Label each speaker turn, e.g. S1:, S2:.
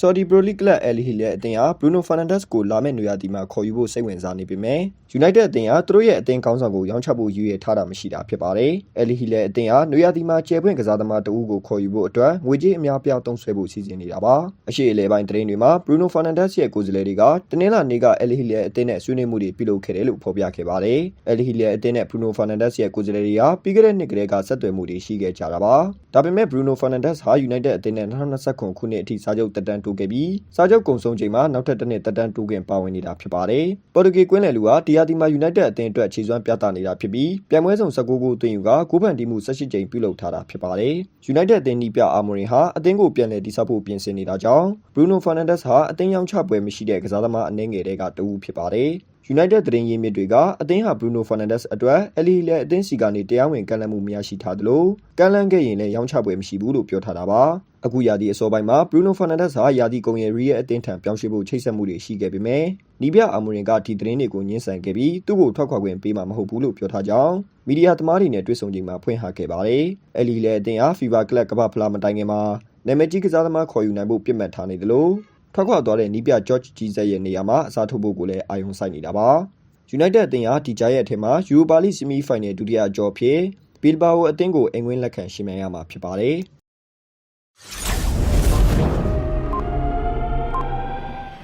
S1: Saudi Pro League ကလပ် Al Hilal အသင်းဟာ Bruno Fernandes ကိုလာမယ့်နွေရာသီမှာခေါ်ယူဖို့စိတ်ဝင်စားနေပေမဲ့ United အသင်းဟာသူတို့ရဲ့အသင်းကောင်းဆောင်ကိုရောင်းချဖို့ရည်ရွယ်ထားတာမရှိတာဖြစ်ပါတယ်။ Al Hilal အသင်းဟာနွေရာသီမှာကျယ်ပွင့်ကစားသမားတဦးကိုခေါ်ယူဖို့အတွက်ငွေကြေးအများပြားသုံးစွဲဖို့စီစဉ်နေတာပါ။အရှိအလဲပိုင်းသတင်းတွေမှာ Bruno Fernandes ရဲ့ကိုယ်စားလှယ်တွေကတနင်္လာနေ့က Al Hilal အသင်းနဲ့ဆွေးနွေးမှုတွေပြုလုပ်ခဲ့တယ်လို့ဖော်ပြခဲ့ပါတယ်။ Al Hilal အသင်းနဲ့ Bruno Fernandes ရဲ့ကိုယ်စားလှယ်တွေဟာပြီးခဲ့တဲ့နှစ်ကတည်းကဆက်သွယ်မှုတွေရှိခဲ့ကြတာပါ။ဒါပေမဲ့ Bruno Fernandes ဟာ United အသင်းနဲ့2029ခုနှစ်အထိစာချုပ်တက်တန်းတိုးခဲ့ပြီးစာချုပ်ကုန်ဆုံးချိန်မှာနောက်ထပ်တစ်နှစ်တက်တန်းတိုးခွင့်ပါဝင်နေတာဖြစ်ပါတယ်။ပေါ်တူဂီကွင်းလယ်လူဟာဒီယာဒီမှာ United အသင်းအတွက်ခြေစွမ်းပြသနေတာဖြစ်ပြီးပြိုင်ပွဲစုံ19ဂိုးသွင်းယူကဂိုးပန်တီးမှု18ကြိမ်ပြုလုပ်ထားတာဖြစ်ပါတယ်။ United အသင်းနီးပြအာမိုရင်ဟာအသင်းကိုပြန်လည်တည်ဆောက်ဖို့ပြင်ဆင်နေတာကြောင့် Bruno Fernandes ဟာအသင်းရောင်းချပွဲမရှိတဲ့ကစားသမားအနည်းငယ်တွေကတဦးဖြစ်ပါတယ်။ United သတင်းရင်းမြစ်တွေကအသင်းဟာ Bruno Fernandes အတွက်အလီလေအသင်းစီကနေတရားဝင်ကမ်းလှမ်းမှုမရရှိထားသလိုကမ်းလှမ်းခဲ့ရင်လည်းရောင်းချပွဲမရှိဘူးလို့ပြောထားတာပါအခုရာသီအစောပိုင်းမှာ Bruno Fernandes ဟာရာသီကုန်ရဲ့ Real အသင်းထံပြောင်းရွှေ့ဖို့ချိတ်ဆက်မှုတွေရှိခဲ့ပေမဲ့နီးပြအာမိုရင်ကဒီသတင်းတွေကိုညှင်းဆန်ခဲ့ပြီးသူ့ကိုထွက်ခွာခွင့်ပေးမှာမဟုတ်ဘူးလို့ပြောထားကြောင်းမီဒီယာသမားတွေနဲ့တွေ့ဆုံချိန်မှာဖွင့်ဟခဲ့ပါတယ်။အလီလေအသင်းဟာ FIFA Club ကမ္ဘာဖလားမတိုင်ခင်မှာနာမည်ကြီးကစားသမားခေါ်ယူနိုင်ဖို့ပြစ်မှတ်ထားနေတယ်လို့ ထွက်ခွာသွားတဲ့နီးပြ George Jesus ရဲ့နေရာမှာအစားထိုးဖို့ကိုလည်းအာရုံစိုက်နေတာပါ။ United အသင်းဟာဒီကြားရဲ့အထက်မှာ Europa League Semi Final ဒုတိယအကြောဖြစ်ဘီလ်ဘာအိုအသင်းကိုအိမ်ဝင်းလက်ခံရှင်မြန်ရမှာဖြစ်ပါတယ်။